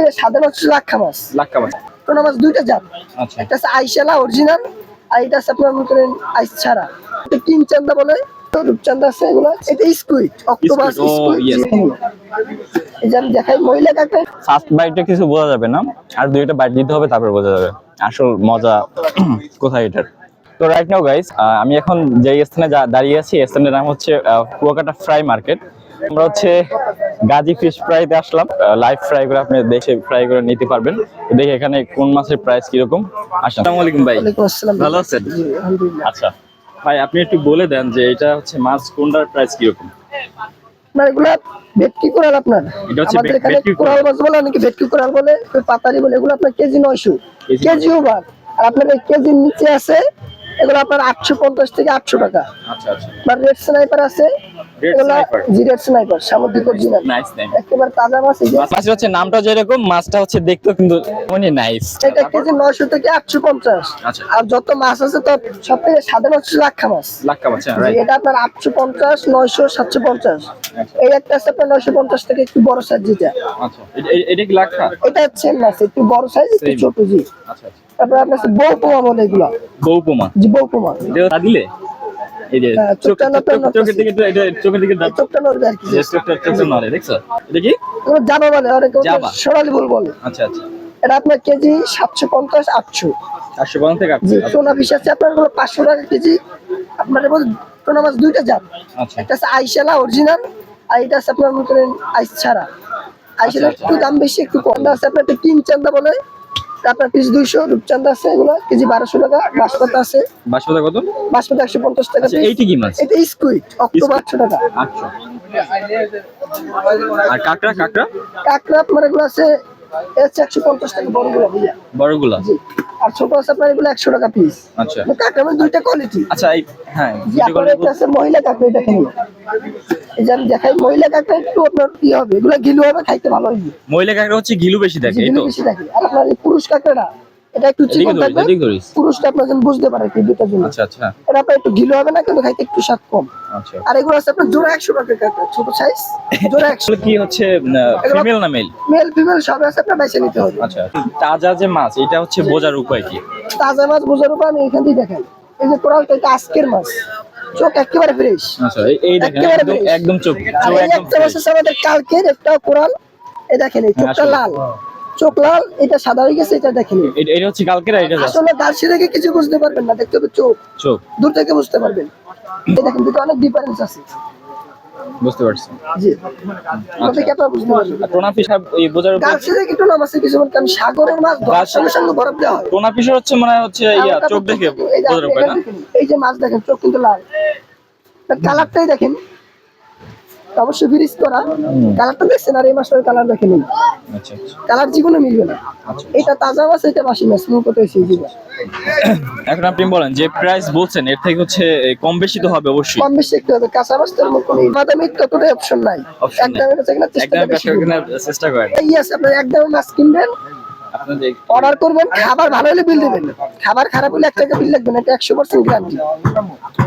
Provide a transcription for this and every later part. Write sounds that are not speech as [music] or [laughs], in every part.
থেকে সাদা মাছ হচ্ছে লাক্ষা মাছ। টোনা মাছ। দুইটা জাত। আচ্ছা। একটা আছে আইসালা অরিজিনাল আর এটা আছে আপনার মনে করেন আইস ছাড়া। তিন চান্দা বলে তো রূপচান্দা আছে এগুলো। এটা squid octopus Squid, oh, squid আমি দেখাই মহিলা কাকা? ফার্স্ট বাইটে কিছু বোঝা যাবে না আর দুইটা বাইট দিতে হবে তারপর বোঝা যাবে। আসল মজা [clears throat] কোথায় এটার? তো রাইট নাও গাইস আমি এখন যে স্থানে দাঁড়িয়ে আছি স্থানের নাম হচ্ছে কুয়াকাটা ফ্রাই মার্কেট। আমরা হচ্ছে গাজী ফিশ ফ্রাইতে আসলাম। লাইভ ফ্রাই করে আপনি দেখে ফ্রাই করে নিতে পারবেন। দেখি এখানে কোন মাছের প্রাইস কীরকম? আসসালামু আলাইকুম ভাই। ভালো আছেন? জি আলহামদুলিল্লাহ। আচ্ছা। ভাই আপনি একটু বলে দেন যে এটা হচ্ছে মাছ কোনটার প্রাইস কীরকম? আপনার এগুলা ভেটকি কোরাল আপনার। আমাদের এখানে কোরাল। মাছ বলে অনেকে ভেটকি কোরাল বলে পাতারি বলে এগুলো আপনার কেজি নয়শো। কেজি কেজি আর আপনার কেজির নিচে আছে এগুলো আপনার আটশো পঞ্চাশ থেকে আটশো টাকা। আচ্ছা আচ্ছা। রেড স্নাইপার আছে Red এগুলো sniper। জি রেড স্নাইপার সামুদ্রিক অরিজিনাল একেবারে তাজা মাছ এই হচ্ছে নামটা যেরকম মাছটা হচ্ছে দেখতেও কিন্তু অনেক নাইস এটা কেজি নয়শো থেকে আটশো পঞ্চাশ। আর যত মাছ আছে তো সব থেকে সাদা হচ্ছে লাক্ষা মাছ। লাক্কা মাছ রাইট এটা আপনার আটশো পঞ্চাশ নয়শো সাতশো পঞ্চাশ। এই একটা আছে আপনার থেকে একটু বড় সাইজ যেটা। আচ্ছা। এ- এটা কি লাক্কা এটা হচ্ছে মাছ একটু বড় সাইজ একটু ছোট জি আচ্ছা আচ্ছা। তারপরে আপনার বলে এগুলো। বৌপমা জি দিলে? এই যে চোখ- চোখটা চোখ- নড়তে চোখ- চোখের দিকে এটা চোখের দিকে চোখটা নড়বে আর কি। চোখটা চোখটা নড়ে দেখছ? এটা কি? জাবা বলে অনেকে সোনালি বল বলে। আচ্ছা আচ্ছা। এটা আপনার কেজি সাতশো পঞ্চাশ আটশো। চারশো বাউন থেকে আটশো। টোনা পিস আছে আপনারগুলো পাঁচশো টাকা কেজি। আপনার এবার টোনা মাছ দুইটা জাত। আচ্ছা। একটা আছে আইসালা অরিজিনাল আর এটা আছে আপনার মনে করেন আইস ছাড়া। আইসালা আচ্ছা, একটু দাম বেশি একটু কম। আছে আপনার একটা কিং চান্দা বলে আপনার পিস দুইশো রূপচান্দা আছে এগুলো কেজি বারোশো টাকা বাঁশপাতা আছে। বাসমতা কত? বাঁশপাতা একশো পঞ্চাশ টাকা আচ্ছা এইটি কি মাছ? এটা স্কুইট অক্টোবর আটশো টাকা। আটশো। আর কাঁকড়া কাঁকড়া? কাঁকড়া আপনার এগুলো আছে হচ্ছে একশো পঞ্চাশ টাকা বড়গুলো ভাইয়া। বড়গুলা? আর ছোট আছে আপনার এগুলো একশো টাকা পিস আচ্ছা। কাঁকড়া মানে দুইটা কোয়ালিটি আচ্ছা এই হ্যাঁ জি আপনার এটা আছে মহিলা কাঁকড়া এটা খেলে এই যে আমি দেখাই মহিলা কাঁকড়া একটু আপনার কি হবে? এগুলো গিলু হবে খাইতে ভালো হবে মহিলা কাঁকড়া হচ্ছে গিলু বেশি এই তো? বেশি থাকে আর আপনার এই পুরুষ কাঁকড়াটা এটা একটু চিকন থাকবে। পুরুষটা আপনার যেন বুঝতে পারে কি জন্য। আচ্ছা আচ্ছা। এটা আপনার একটু হবে না কিন্তু খাইতে একটু স্বাদ কম। আচ্ছা। আর এগুলো আছে আপনার জোড়া একশো টাকা কাঁকড়া ছোট সাইজ জোড়া একশো। আসলে কি হচ্ছে ফিমেল না মেল মেল ফিমেল সব আছে আপনার বেছে নিতে হবে। আচ্ছা তাজা যে মাছ এটা হচ্ছে বোঝার উপায় কি? তাজা মাছ বোঝার উপায় আমি এখান থেকে দেখাই এই যে কোরালটা এটা আজকের মাছ। চোখ একেবারে ফ্রেশ আচ্ছা এই- দেখেন একদম চোখ একদম আছে আমাদের কালকের একটা কোরাল। এই দেখেন এই চোখটা। লাল। চোখ লাল এটা সাদা হয়ে গেছে এটা দেখেন। এটা- হচ্ছে কালকের এটা আসলে গাছি দেখে কিছু বুঝতে পারবেন না দেখতে হবে চোখ। চোখ। দূর থেকে বুঝতে পারবেন। দেখেন দুটো অনেক ডিফারেন্স আছে। বুঝতে পারছি। জি। ওটা থেকে আপনারা বুঝতে পারবেন? আর টোনা ফিশ বোঝার গাছি দেখে একটু নাম আছে কিছু কারণ সাগরের মাছ ধরার সঙ্গে বরফ দেওয়া হয়। টোনা ফিশের হচ্ছে মনে হয় হচ্ছে ইয়া চোখ দেখে বোঝার আপনি উপায় না? এই যে মাছ দেখেন চোখ কিন্তু লাল। কালারটাই দেখেন। অবশ্যই ফ্রিজ করা। কালারটা দেখছেন? আর এই মাছটার কালার আচ্ছা আচ্ছা। কালার জীবনে মিলবে না। আচ্ছা। এটা তাজা মাছ এটা বাসি মাছ মুখ কত এসে দিবে এখন আপনি বলেন যে প্রাইস বলছেন এর থেকে হচ্ছে কম বেশি তো হবে অবশ্যই। কম বেশি একটু হবে। কাঁচা মাছ মুখ কোনো বাদামি ততটাই অপশন নাই। একদম এটা চেষ্টা কেনার চেষ্টা করেন। এই আছে আপনার একদম মাছ কিনবেন। অর্ডার করবেন খাবার ভালো হলে বিল দেবেন। খাবার খারাপ হলে এক টাকা বিল লাগবে না এটা একশো পার্সেন্ট গ্যারান্টি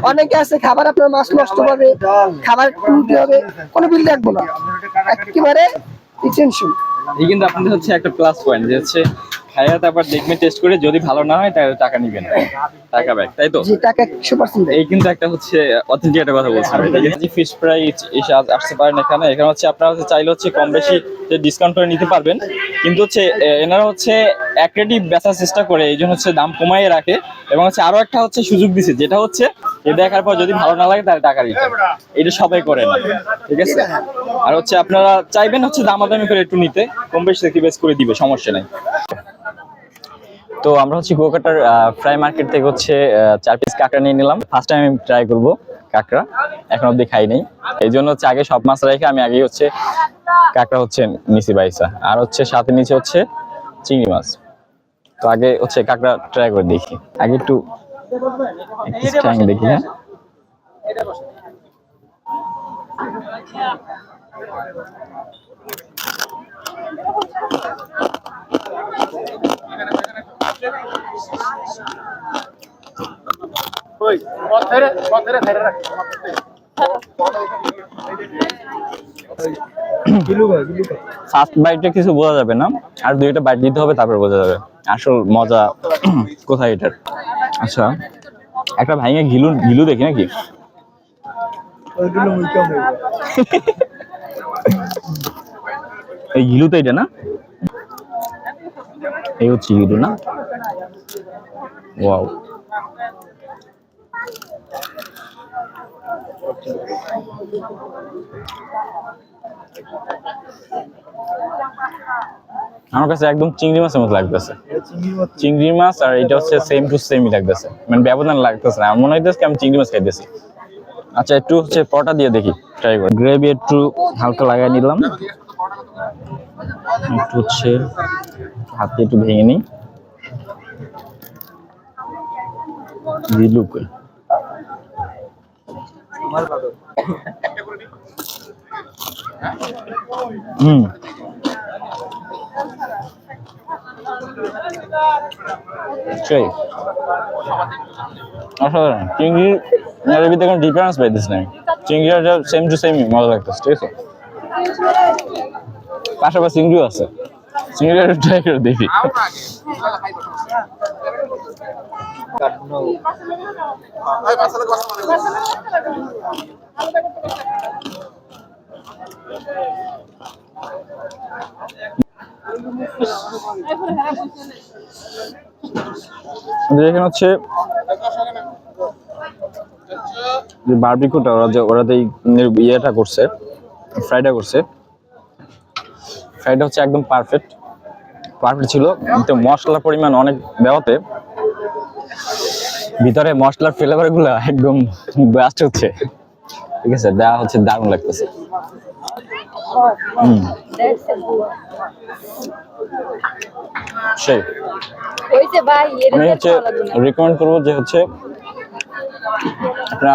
অনেকে আছে খাবার আপনার মাছ নষ্ট হবে খাবার ত্রুটি হবে কোনো বিল লাগবে না। একেবারে টেনশন এই কিন্তু আপনাদের হচ্ছে একটা প্লাস পয়েন্ট যে হচ্ছে খাইয়া তারপর দেখবেন টেস্ট করে যদি ভালো না হয় তাহলে টাকা নিবেন টাকা ব্যাক তাই তো? যে টাকা একশো পার্সেন্ট এই কিন্তু একটা হচ্ছে অথেন্টিক একটা কথা বলছেন যে ফিশ ফ্রাই এসে আসতে পারেন এখানে। এখানে হচ্ছে আপনারা হচ্ছে চাইলে হচ্ছে কম বেশি যে ডিসকাউন্ট করে নিতে পারবেন। কিন্তু হচ্ছে এনারা হচ্ছে এক বেচার চেষ্টা করে এই জন্য হচ্ছে দাম কমাইয়ে রাখে। এবং হচ্ছে আরও একটা হচ্ছে সুযোগ দিছে যেটা হচ্ছে এ দেখার পর যদি ভালো না লাগে তাহলে টাকা দিতে এটা সবাই করে না ঠিক আছে? আর হচ্ছে আপনারা চাইবেন হচ্ছে দামাদামি করে একটু নিতে কম বেশি বেশ করে দিবে সমস্যা নাই। তো আমরা হচ্ছে কুয়াকাটার ফ্রাই মার্কেট থেকে হচ্ছে চার পিস কাঁকড়া নিয়ে নিলাম। ফার্স্ট টাইম আমি ট্রাই করব কাঁকড়া। এখন অব্দি খাই নেই। এই জন্য হচ্ছে আগে সব মাছ রেখে আমি আগে হচ্ছে কাঁকড়া হচ্ছে নিচি বাইসা আর হচ্ছে সাথে নিচে হচ্ছে চিংড়ি মাছ। তো আগে হচ্ছে কাঁকড়া ট্রাই করে দেখি। আগে একটু দেখি হ্যাঁ। ফার্স্ট বাইটে কিছু বোঝা যাবে না আর দুইটা বাইট দিতে হবে তারপর বোঝা যাবে। আসল মজা [clears throat] কোথায় এটার? আচ্ছা একটা ভাইয়া ঘিলু ঘিলু দেখি নাকি? [laughs] এই ঘিলু তো এটা না? এই হচ্ছে ঘিলু না? ওয়াও। আমার কাছে একদম চিংড়ি মাছের মতো লাগতেছে। চিংড়ি মাছ আর এটা হচ্ছে সেম টু সেমই লাগতেছে। মানে ব্যবধান লাগতেছে না। আমার মনে হইতেছে আমি চিংড়ি মাছ খাইতেছি। আচ্ছা একটু হচ্ছে পটা দিয়ে দেখি ট্রাই করি। গ্রেভি একটু হালকা লাগাই নিলাম। একটু হচ্ছে হাতে একটু ভেঙে নিই। দিলুক হুম। সেই অসাধারণ। চিংড়ি এর ভিতরে কোনো ডিফারেন্স পাইতেছ না চিংড়িটা সেম টু সেম মজা লাগতেছে, ঠিক আছে? পাশাপাশি চিংড়িও আছে। চিংড়িটা ট্রাই করে দেখি। এখানে হচ্ছে যে বারবিকিউটা ওরা যে ওরা যে ইয়েটা করছে ফ্রাইটা করছে। ফ্রাইডা হচ্ছে একদম পারফেক্ট পারফেক্ট ছিল। কিন্তু মশলার পরিমাণ অনেক দেওয়াতে ভিতরে মশলার ফ্লেভারগুলো একদম ব্যাস্ট হচ্ছে। ঠিক আছে দেওয়া হচ্ছে দারুণ লাগতেছে। হুম। সেই। আমি হচ্ছে রেকমেন্ড করব যে হচ্ছে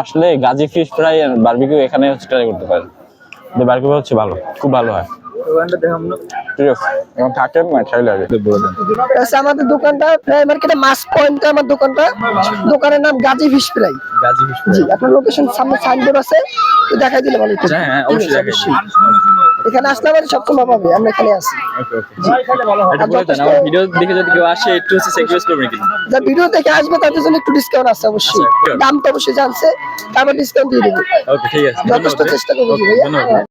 আসলে গাজী ফিশ ফ্রাই আর বারবিকিউ এখানে হচ্ছে ট্রাই করতে পারেন। বারবিকিউ হচ্ছে ভালো খুব ভালো হয়। হচ্ছে আমাদের দোকানটা মার্কেটে মাছ পয়েন্ট আমার দোকানটা? দোকানের নাম গাজী ফিশ ফ্রাই। জি আপনার লোকেশন সামনে সাইনবোর্ড আছে দেখাই দিলে ভালো হ্যাঁ হ্যাঁ অবশ্যই এখানে আসলে আমাদের সবসময় পাবে আমরা এখানে আছি। আমার ভিডিও দেখে যদি কেউ আসে একটু হচ্ছে স্যাক্রিফাইস করবেন কিন্তু যা ভিডিও দেখে আসবে তাদের জন্য একটু ডিসকাউন্ট আছে অবশ্যই। আচ্ছা, দাম তো অবশ্যই জানছে তারপর ডিসকাউন্ট দিয়ে দেবো। ওকে ঠিক আছে যথেষ্ট চেষ্টা করব ধন্যবাদ